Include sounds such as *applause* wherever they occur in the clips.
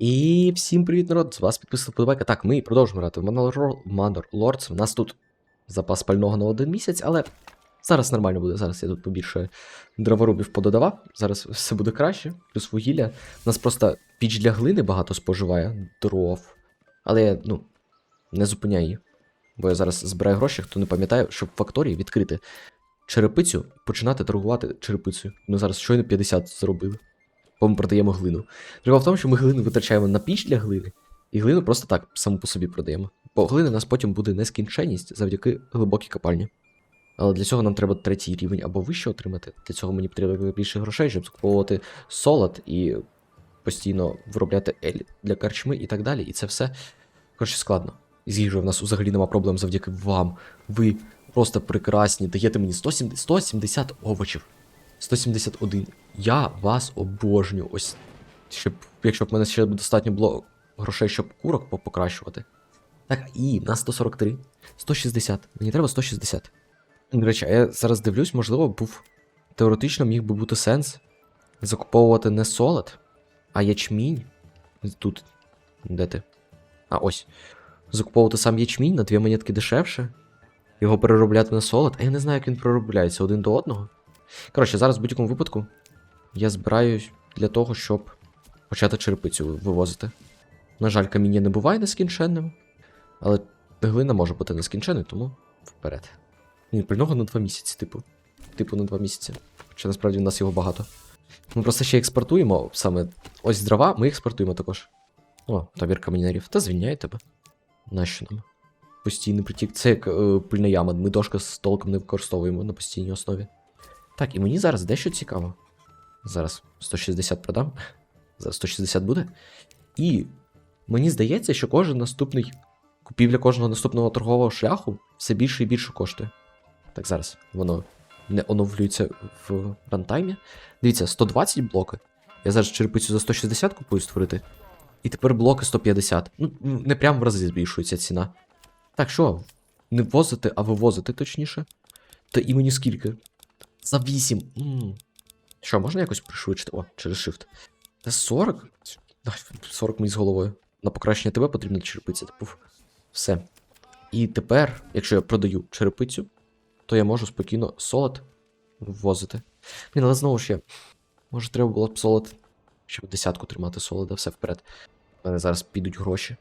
І всім привіт, народ! З вас підписана подобайка. Так, ми продовжуємо грати в Manor Lords. У нас тут запас пального на один місяць, але зараз нормально буде. Зараз я тут побільше дроворубів пододавав. Зараз все буде краще. Плюс вугілля. У нас просто піч для глини багато споживає дров. Але я, ну, не зупиняю її. Бо я зараз збираю гроші, хто не пам'ятає, щоб факторії відкрити черепицю, починати торгувати черепицею. Ми зараз щойно 50 зробили. Бо ми продаємо глину. Справа в тому, що ми глину витрачаємо на піч для глини, і глину просто так саму по собі продаємо. Бо глини у нас потім буде нескінченність завдяки глибокій копальні. Але для цього нам треба третій рівень або вище отримати. Для цього мені потрібно більше грошей, щоб скуповувати солод і постійно виробляти ель для карчми і так далі. І це все коротше складно. З їжею в нас взагалі нема проблем завдяки вам. Ви просто прекрасні. Даєте мені 170, 170 овочів. 171. Я вас обожнюю. Ось, щоб, якщо б мене ще достатньо було грошей, щоб курок покращувати. Так, і на 143. 160. Мені треба 160. До речі, я зараз дивлюсь, можливо, був. Теоретично міг би бути сенс закуповувати не солод, а ячмінь. Тут. Де ти? А ось. Закуповувати сам ячмінь на дві монетки дешевше. Його переробляти на солод, а я не знаю, як він переробляється один до одного. Коротше, зараз в будь-якому випадку я збираюсь для того, щоб почати черепицю вивозити. На жаль, каміння не буває нескінченним, але глина може бути нескінченною, тому вперед. Ні, пильного на два місяці, типу. Типу на два місяці. Хоча насправді в нас його багато. Ми просто ще експортуємо саме ось дрова, ми експортуємо також. О, табір камінярів. Та звільняє тебе. Нащо нам? Постійний притік. Це як е, пильна яма. Ми дошка з толком не використовуємо на постійній основі. Так, і мені зараз дещо цікаво. Зараз 160 продам. За 160 буде. І мені здається, що кожен наступний купівля кожного наступного торгового шляху все більше і більше коштує. Так, зараз воно не оновлюється в рантаймі. Дивіться, 120 блоки. Я зараз черепицю за 160 купую створити. І тепер блоки 150. Ну, не прямо в рази збільшується ціна. Так, що? Не возити, а вивозити точніше. Та і мені скільки? За 8. м Що, можна якось пришвидшити? О, через shift. Та 40? 40 мені з головою. На покращення тебе потрібно черепиця. Типу, все. І тепер, якщо я продаю черепицю, то я можу спокійно солод ввозити. Блін, але знову ж я. Може, треба було б солод, щоб десятку тримати солода, все вперед. У мене зараз підуть гроші,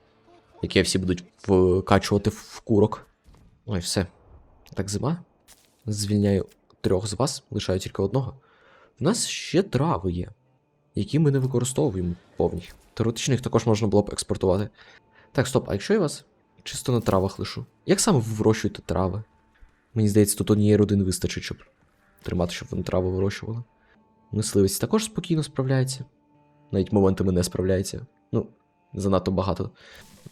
які всі будуть вкачувати в курок. Ой, все. Так, зима. Звільняю трьох з вас, лишаю тільки одного. В нас ще трави є, які ми не використовуємо повні. Теоретично їх також можна було б експортувати. Так, стоп, а якщо я вас чисто на травах лишу? Як саме ви вирощуєте трави? Мені здається, тут однієї родини вистачить, щоб тримати, щоб вони трави вирощували. Мисливець також спокійно справляється. Навіть моментами не справляється. Ну, занадто багато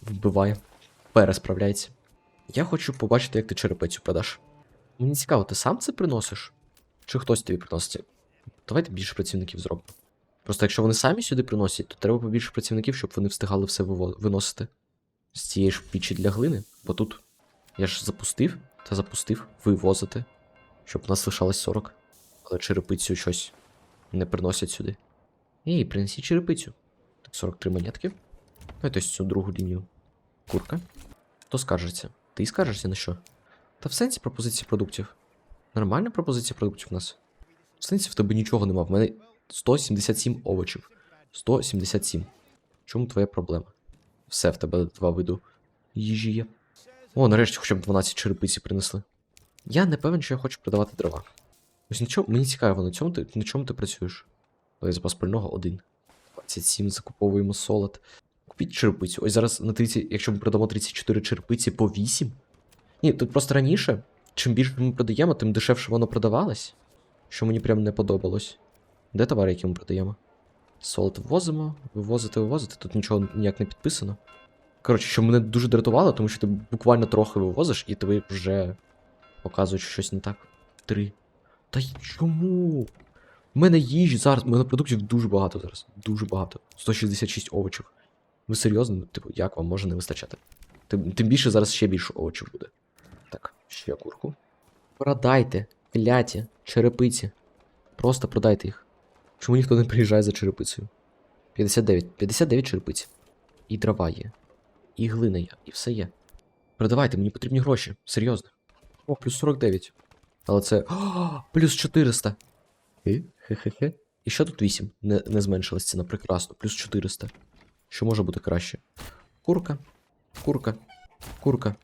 вбиває. Пересправляється. Я хочу побачити, як ти черепицю продаш. Мені цікаво, ти сам це приносиш? Чи хтось тобі приносить? Давайте більше працівників зробимо. Просто якщо вони самі сюди приносять, то треба побільше працівників, щоб вони встигали все виносити з цієї ж пічі для глини. Бо тут я ж запустив та запустив вивозити, щоб у нас лишалось 40. Але черепицю щось не приносять сюди. Ей, принесіть черепицю. Так, 43 монетки. Давайте ось цю другу лінію. Курка. Хто скаржиться? Ти скаржишся на що? Та в сенсі пропозиції продуктів. Нормальна пропозиція продуктів у нас. В сенсі в тебе нічого нема. В мене 177 овочів. 177. Чому твоя проблема? Все в тебе два виду їжі є. О, нарешті хоча б 12 черепиці принесли. Я не певен, що я хочу продавати дрова. Ось на чому, мені цікаво, на чому ти, на чому ти працюєш? Давай запас пального один. 27 закуповуємо солод. Купіть черепицю. Ось зараз на 30, якщо ми продамо 34 черепиці по 8. Ні, тут просто раніше, чим більше ми продаємо, тим дешевше воно продавалось. Що мені прям не подобалось. Де товари, які ми продаємо? Солод ввозимо, вивозити, вивозити. Тут нічого ніяк не підписано. Коротше, що мене дуже дратувало, тому що ти буквально трохи вивозиш, і тобі вже показують, що щось не так. Три. Та й чому? У мене їжі зараз, у мене продуктів дуже багато зараз. Дуже багато. 166 овочів. Ви серйозно? Типу, як вам може не вистачати? Тим більше зараз ще більше овочів буде. Ще курку. Продайте, кляті, черепиці. Просто продайте їх. Чому ніхто не приїжджає за черепицею? 59. 59 черепиць. і дрова є, і глина є, і все є. Продавайте, мені потрібні гроші, серйозно. О, плюс 49. Але це. О, *gasps* плюс 400. Хе, Хе-хе-хе. І що тут 8? Не, не зменшилась ціна, прекрасно. Плюс 400. Що може бути краще? Курка. Курка. Курка.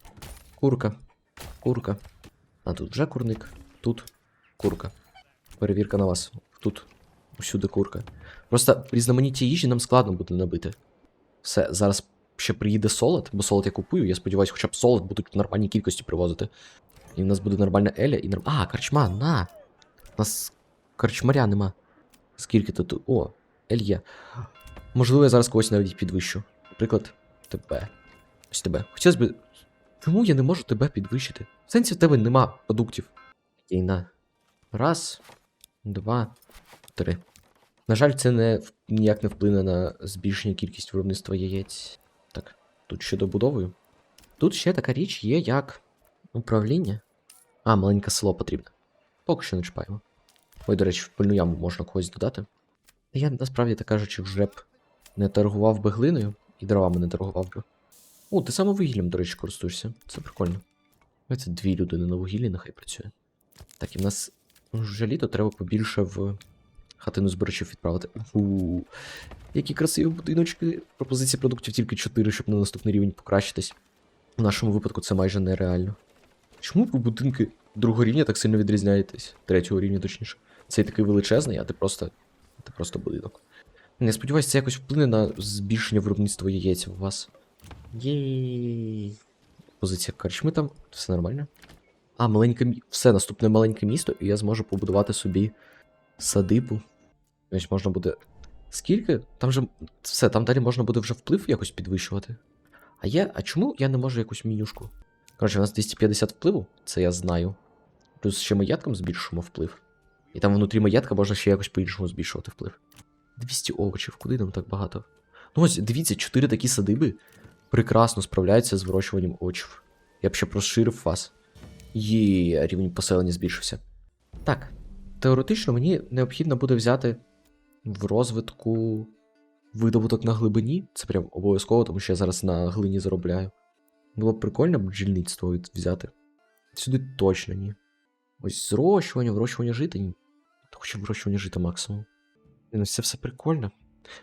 Курка. Курка. А тут вже курник. Тут курка. Перевірка на вас. Тут усюди курка. Просто різноманіття їжі нам складно буде набити. Все, зараз ще приїде солод, бо солод я купую. Я сподіваюся, хоча б солод будуть в нормальній кількості привозити. І в нас буде нормальна Еля і норм... А, карчма, на! У нас карчмаря нема. Скільки тут? О, Ель є. Можливо, я зараз когось навіть підвищу. Наприклад, тебе. Ось тебе. Хотілося б. Чому я не можу тебе підвищити? В сенсі в тебе нема продуктів. Окей. Раз, два, три. На жаль, це не ніяк не вплине на збільшення кількість виробництва яєць. Так, тут ще добудовою. Тут ще така річ є, як управління. А, маленьке село потрібне. Поки що не чіпаємо. Ой, до речі, в пильну яму можна когось додати. Та Я насправді так кажучи, вже б не торгував би глиною і дровами не торгував би. О, ти саме вугіллям, до речі, користуєшся. Це прикольно. Це дві людини на вугіллі нехай працює. Так, і в нас вже літо треба побільше в хатину збирачів відправити. У, які красиві будиночки. Пропозиція продуктів тільки 4, щоб на наступний рівень покращитись. В нашому випадку це майже нереально. Чому ви будинки другого рівня так сильно відрізняєтесь? Третього рівня, точніше. Цей такий величезний, а ти просто. Ти просто будинок. Не сподіваюся, це якось вплине на збільшення виробництва яєць у вас. Єй. Позиція карчми там, все нормально. А, маленьке мі... Все, наступне маленьке місто, і я зможу побудувати собі садибу. Ось можна буде. Скільки? Там же. Все, там далі можна буде вже вплив якось підвищувати. А я. А чому я не можу якусь менюшку? Коротше, у нас 250 впливу, це я знаю. Плюс ще маєтком збільшимо вплив. І там внутрі маєтка можна ще якось по-іншому збільшувати вплив. 200 овочів, куди нам так багато? Ну ось, дивіться, 4 такі садиби прекрасно справляються з вирощуванням овочів. Я б ще розширив вас. Є, рівень поселення збільшився. Так, теоретично мені необхідно буде взяти в розвитку видобуток на глибині. Це прям обов'язково, тому що я зараз на глині заробляю. Було б прикольно бджільництво взяти. Сюди точно ні. Ось зрощування, вирощування жита. Ні. Та Хоча вирощування жита максимум. Ось це все прикольно.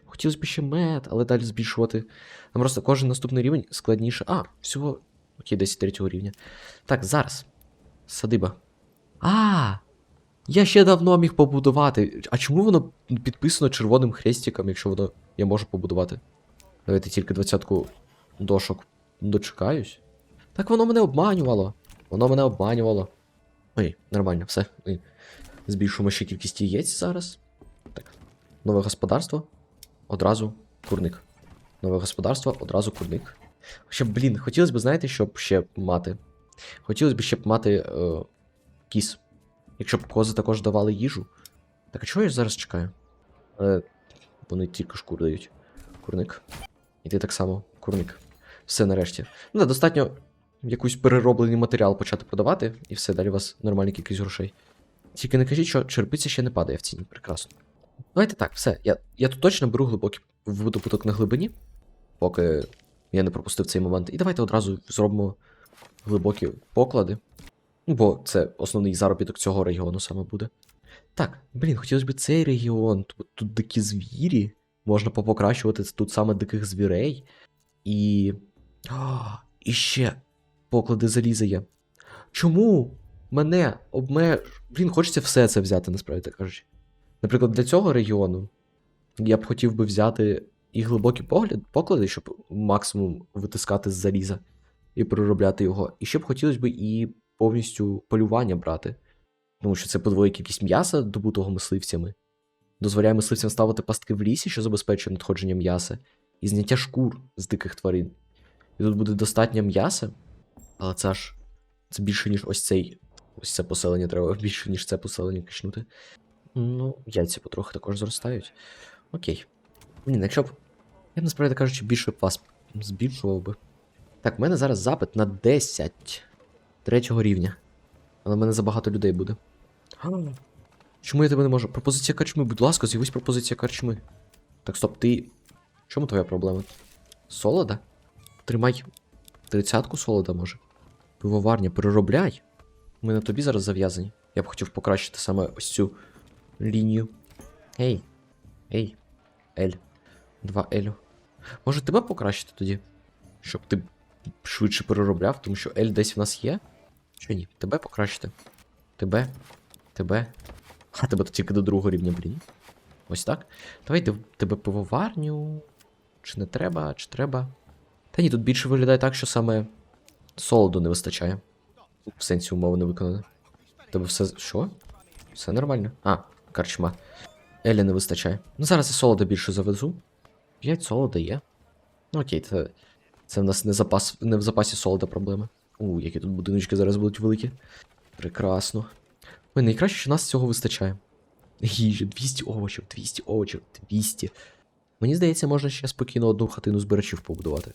Хотілося б ще мед, але далі збільшувати. Нам просто кожен наступний рівень складніше. А, всього. Окей, 10 третього рівня. Так, зараз. Садиба. А! Я ще давно міг побудувати. А чому воно підписано червоним хрестиком, якщо воно я можу побудувати? Давайте тільки двадцятку дошок дочекаюсь. Так воно мене обманювало. Воно мене обманювало. Ой, нормально, все. Збільшуємо ще кількість яєць зараз. Так. Нове господарство. Одразу курник. Нове господарство, одразу курник. Хоча, блін, хотілося б, знаєте, щоб ще мати. Хотілося б ще б мати е, кіс. Якщо б кози також давали їжу. Так, а чого я зараз чекаю? Е, вони тільки шкуру дають. Курник. І ти так само, курник. Все нарешті. Ну, да, достатньо якийсь перероблений матеріал почати продавати, і все, далі у вас нормальна кількість грошей. Тільки не кажіть, що черпиця ще не падає в ціні. Прекрасно. Давайте так, все. Я, я тут точно беру глибокий видобуток на глибині, поки я не пропустив цей момент. І давайте одразу зробимо глибокі поклади. Бо це основний заробіток цього регіону саме буде. Так, блін, хотілося б цей регіон. Тут, тут дикі звірі. Можна попокращувати тут саме диких звірей. І. А, і ще поклади заліза є. Чому мене обмеж... Блін, хочеться все це взяти, насправді так кажучи. Наприклад, для цього регіону я б хотів би взяти і глибокі погляд, поклади, щоб максимум витискати з заліза і переробляти його. І ще б хотілося б і повністю полювання брати. Тому що це подвоює кількість м'яса, добутого мисливцями. Дозволяє мисливцям ставити пастки в лісі, що забезпечує надходження м'яса, і зняття шкур з диких тварин. І тут буде достатньо м'яса, але це ж це більше, ніж ось цей. Ось це поселення треба *laughs* більше, ніж це поселення качнути. Ну, яйця потрохи також зростають. Окей. Блін, якщо б. Я б насправді кажучи, більше б вас збільшував би. Так, в мене зараз запит на 10 третього рівня. Але в мене забагато людей буде. Чому я тебе не можу? Пропозиція карчми, будь ласка, з'явись пропозиція карчми. Так, стоп, ти. Чому твоя проблема? Солода? Тримай тридцятку солода, може. Пивоварня, переробляй. Ми на тобі зараз зав'язані. Я б хотів покращити саме ось цю лінію. Ей. Ей. Ель. Два Елю. Може тебе покращити тоді? Щоб ти швидше переробляв, тому що Ель десь в нас є? Чи ні? Тебе покращити. Тебе. Тебе. А тебе тут тільки до другого рівня, блін. Ось так. Давай тебе пивоварню. Чи не треба, чи треба. Та ні, тут більше виглядає так, що саме солоду не вистачає. В сенсі умови не виконане. Тебе все. Що? Все нормально. А, карчма. Елі не вистачає. Ну зараз я солода більше завезу. 5 солода є. Ну окей, це. Це в нас не, запас, не в запасі солода проблеми. У, які тут будиночки зараз будуть великі. Прекрасно. Ой, найкраще, що нас цього вистачає. Їжі, 200 овочів, 200 овочів, 200. Мені здається, можна ще спокійно одну хатину збирачів побудувати.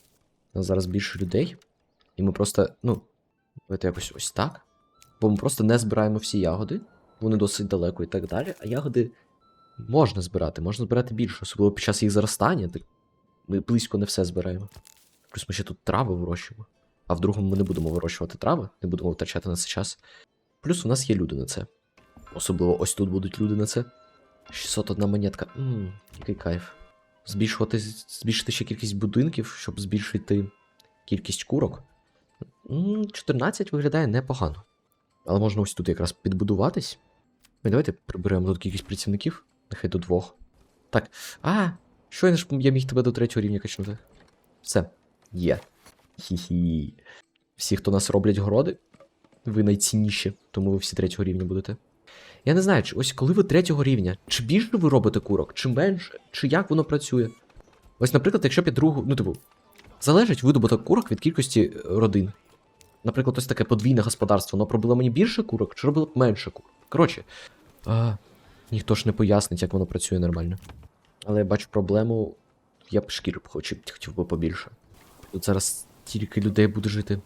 У нас зараз більше людей. І ми просто, ну, давайте якось ось так. Бо ми просто не збираємо всі ягоди. Вони досить далеко і так далі. А ягоди можна збирати, можна збирати більше, особливо під час їх зростання. Так ми близько не все збираємо. Плюс ми ще тут трави вирощуємо. А в другому ми не будемо вирощувати трави, не будемо втрачати на це час. Плюс у нас є люди на це. Особливо ось тут будуть люди на це. 601 монетка. Ммм, який кайф. Збільшувати, збільшити ще кількість будинків, щоб збільшити кількість курок. 14 виглядає непогано. Але можна ось тут якраз підбудуватись. І давайте приберемо тут кількість працівників. Нехай до двох. Так. А! Щойно ж я міг тебе до третього рівня качнути. Все. Є. Хі-хі. Всі, хто нас роблять городи, ви найцінніші, тому ви всі третього рівня будете. Я не знаю, чи ось коли ви третього рівня, чи більше ви робите курок, чи менше, чи як воно працює. Ось, наприклад, якщо б я другу, ну типу, залежить видобуток курок від кількості е, родин. Наприклад, ось таке подвійне господарство, воно робило мені більше курок, чи робило б менше курок. Коротше, а, ніхто ж не пояснить, як воно працює нормально. Але я бачу проблему, я б шкір б хотів, би побільше. Тут зараз тільки людей буде жити,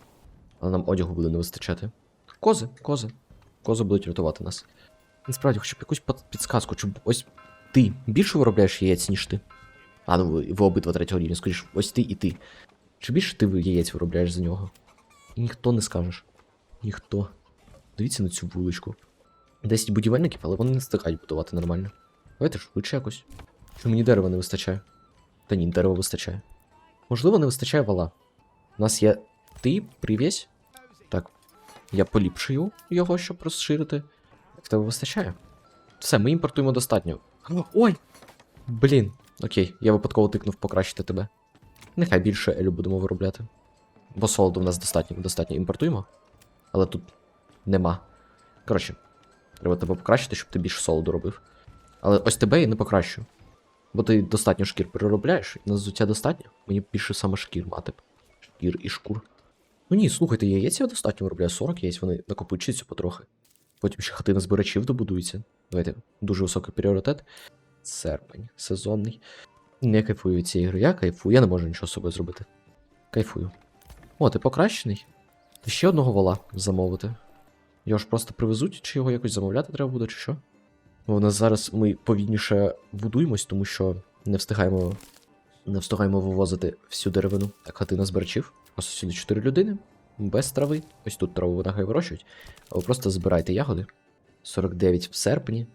але нам одягу буде не вистачати. Кози, кози. Кози будуть рятувати нас. Насправді, хоча б якусь підсказку, чи ось ти більше виробляєш яєць, ніж ти. А, ну ви, ви обидва третього рівня, скоріш, ось ти і ти. Чи більше ти яєць виробляєш за нього? І ніхто не скажеш. Ніхто. Дивіться на цю вуличку. 10 будівельників, але вони не встигають будувати нормально. Давайте швидше якось. Що мені дерева не вистачає? Та ні, дерева вистачає. Можливо, не вистачає вала. У нас є ти, прив'язь. Так. Я поліпшую його, щоб розширити. В тебе вистачає? Все, ми імпортуємо достатньо. Ой! Блін. Окей, я випадково тикнув покращити тебе. Нехай більше елю будемо виробляти. Бо солоду в нас достатньо, достатньо імпортуємо. Але тут нема. Коротше, треба тебе покращити, щоб ти більше солоду робив. Але ось тебе я не покращу. Бо ти достатньо шкір переробляєш, і на взуття достатньо. Мені більше саме шкір мати. Шкір і шкур. Ну ні, слухайте, яєць я достатньо виробляю 40 яєць, вони накопичуються потрохи. Потім ще хатина збирачів добудується. Давайте, дуже високий пріоритет. Серпень, сезонний. Не кайфую цієї гри. Я кайфую, я не можу нічого з собою зробити. Кайфую. О, ти покращений? Та ще одного вола замовити. Його ж просто привезуть, чи його якось замовляти треба буде, чи що? У нас зараз ми повільніше будуємось, тому що не встигаємо. Не встигаємо вивозити всю деревину. Так, хатина збирачів. Ось сюди 4 людини. Без трави. Ось тут траву нехай вирощують. А ви просто збирайте ягоди. 49 в серпні.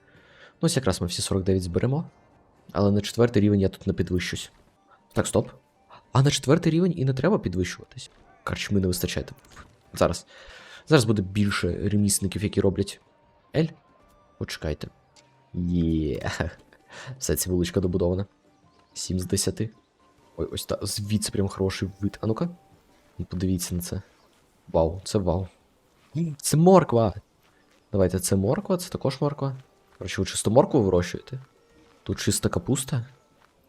Ну, ось якраз ми всі 49 зберемо. Але на четвертий рівень я тут не підвищусь. Так, стоп. А на четвертий рівень і не треба підвищуватись. Карчми не вистачає. Зараз. Зараз буде більше ремісників, які роблять. Ель? Почекайте. Є. *laughs* Все, ця вуличка добудована. 7 з 10. Ой, ось та звідси прям хороший вид. А ну-ка. Ну, Подивіться на це. Вау, це вау. Це морква! Давайте, це морква, це також морква. Короче, ви чисто моркву вирощуєте? Тут чиста капуста.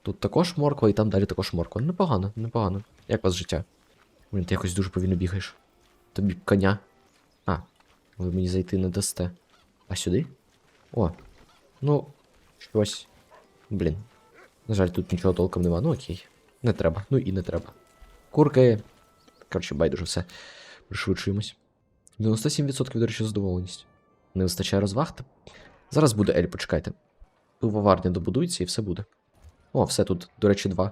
Тут також морква, і там далі також морква. Непогано, непогано. Як у вас життя? Блін, ти якось дуже повільно бігаєш. Тобі коня. Ви мені зайти не дасте. А сюди? О. Ну, щось. Блін. На жаль, тут нічого толком нема. Ну окей. Не треба. Ну і не треба. Курки. Коротше, байдуже все. Пришвидшуємось. 97% до речі, задоволеність. Не вистачає розваг. Зараз буде Ель, почекайте. Пивоварня добудується і все буде. О, все тут, до речі, два.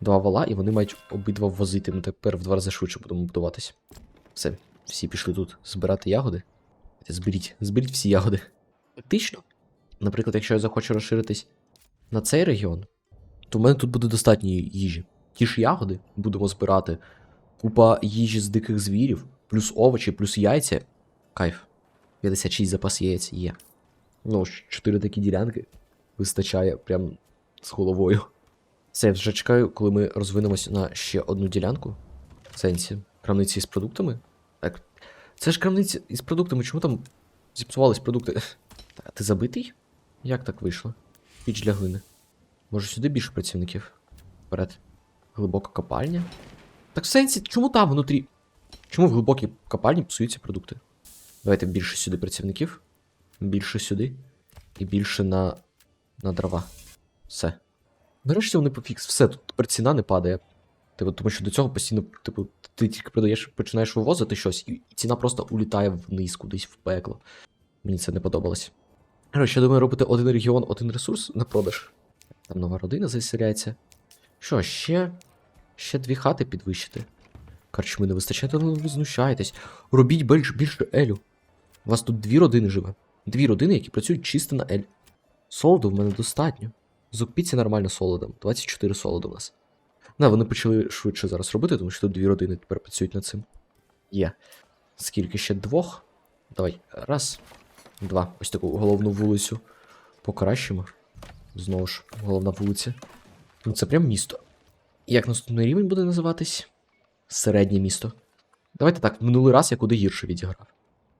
два вала, і вони мають обидва возити. Ми тепер в два рази швидше будемо будуватись. Все, всі пішли тут збирати ягоди. Зберіть, зберіть всі ягоди. Фактично. Наприклад, якщо я захочу розширитись на цей регіон, то в мене тут буде достатньо їжі. Ті ж ягоди будемо збирати. Купа їжі з диких звірів, плюс овочі, плюс яйця. Кайф. 56 запас яєць є. Ну, ж, 4 такі ділянки вистачає прям з головою. Все, я вже чекаю, коли ми розвинемося на ще одну ділянку. В сенсі, крамниці з продуктами. Це ж крамниці із продуктами, чому там зіпсувались продукти? А ти забитий? Як так вийшло? Піч для глини. Може сюди більше працівників? Вперед. Глибока копальня? Так в сенсі, чому там внутрі? Чому в глибокій копальні псуються продукти? Давайте більше сюди працівників. Більше сюди. І більше на. на дрова. Все. Нарешті вони пофікс. Все, тут тепер ціна не падає. Типу, тому що до цього постійно, типу, ти тільки продаєш, починаєш вивозити щось, і ціна просто улітає вниз, кудись в пекло. Мені це не подобалось. Коротше, я думаю, робити один регіон, один ресурс на продаж. Там нова родина заселяється. Що, ще. Ще дві хати підвищити. Коротше, ми не вистачає, то ви знущаєтесь. Робіть більш, більше Елю. У вас тут дві родини живе. Дві родини, які працюють чисто на Ель. Солоду в мене достатньо. Закупіться нормально солодом. 24 солоду у нас. На, вони почали швидше зараз робити, тому що тут дві родини тепер працюють над цим. Є. Скільки ще двох? Давай. Раз. Два. Ось таку головну вулицю покращимо. Знову ж, головна вулиця. Ну, це прям місто. Як наступний рівень буде називатись? Середнє місто. Давайте так, минулий раз я куди гірше відіграв.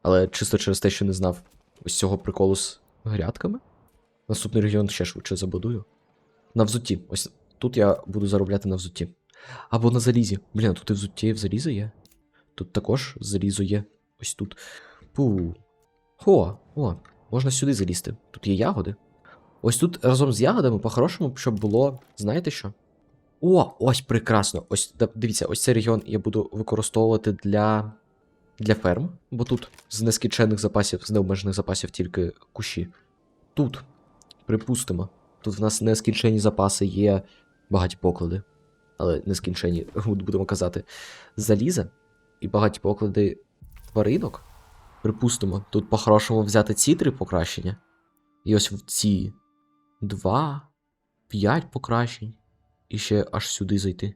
Але чисто через те, що не знав ось цього приколу з грядками. Наступний регіон ще швидше забудую. На взутті. Ось тут я буду заробляти на взутті. Або на залізі. Блін, тут і взутті і в залізо є. Тут також залізо є. Ось тут. Пу. Хо, о, можна сюди залізти. Тут є ягоди. Ось тут разом з ягодами, по-хорошому, щоб було. Знаєте що? О, ось прекрасно. Ось дивіться, ось цей регіон я буду використовувати для. для ферм, бо тут з нескінченних запасів, з необмежених запасів тільки кущі. Тут, припустимо, тут в нас нескінчені запаси є багаті поклади. Але нескінчені, *laughs* будемо казати, заліза і багаті поклади тваринок. Припустимо, тут по-хорошому взяти ці три покращення. І ось в ці два, п'ять покращень. І ще аж сюди зайти.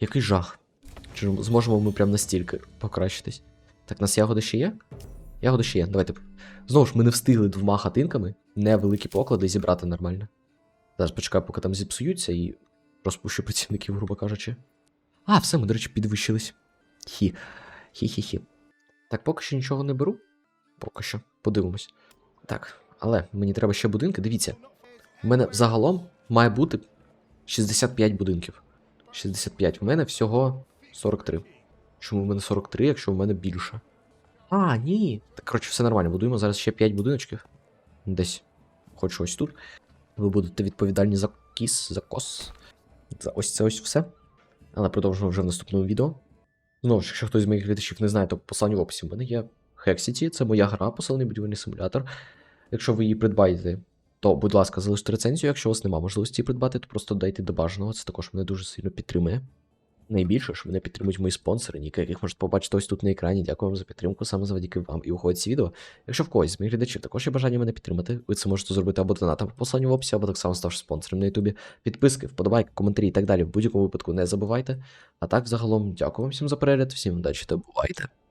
Який жах. Чи зможемо ми прям настільки покращитись? Так, у нас ягоди ще є? Ягоди ще є. Давайте. Знову ж, ми не встигли двома хатинками невеликі поклади зібрати нормально. Зараз почекаю, поки там зіпсуються і розпущу працівників, грубо кажучи. А, все, ми, до речі, підвищились. Хі. Хі-хі-хі. Так, поки що нічого не беру. Поки що. Подивимось. Так, але мені треба ще будинки. Дивіться. У мене загалом має бути 65 будинків. 65. В мене всього 43. Чому в мене 43, якщо в мене більше? А, ні. Так, коротше, все нормально. Будуємо зараз ще 5 будиночків. Десь. Хочу ось тут. Ви будете відповідальні за кіс, за кос. Ось це ось все. Але продовжимо вже в наступному відео. Знову ж, якщо хтось з моїх глядачів не знає, то посилання в описі. У мене є Hexity, це моя гра, посилений будівельний симулятор. Якщо ви її придбаєте, то, будь ласка, залиште рецензію. Якщо у вас немає можливості її придбати, то просто дайте до бажаного. Це також мене дуже сильно підтримує. Найбільше, що мене підтримують мої спонсори, ніки яких можете побачити ось тут на екрані. Дякую вам за підтримку, саме завдяки вам. І уходить з відео. Якщо в когось з моїх глядачів також є бажання мене підтримати, ви це можете зробити або донатом по посланню в описі, або так само ставши спонсором на Ютубі. Підписки, вподобайки, коментарі і так далі. В будь-якому випадку не забувайте. А так, загалом, дякую вам всім за перегляд, всім удачі та бувайте!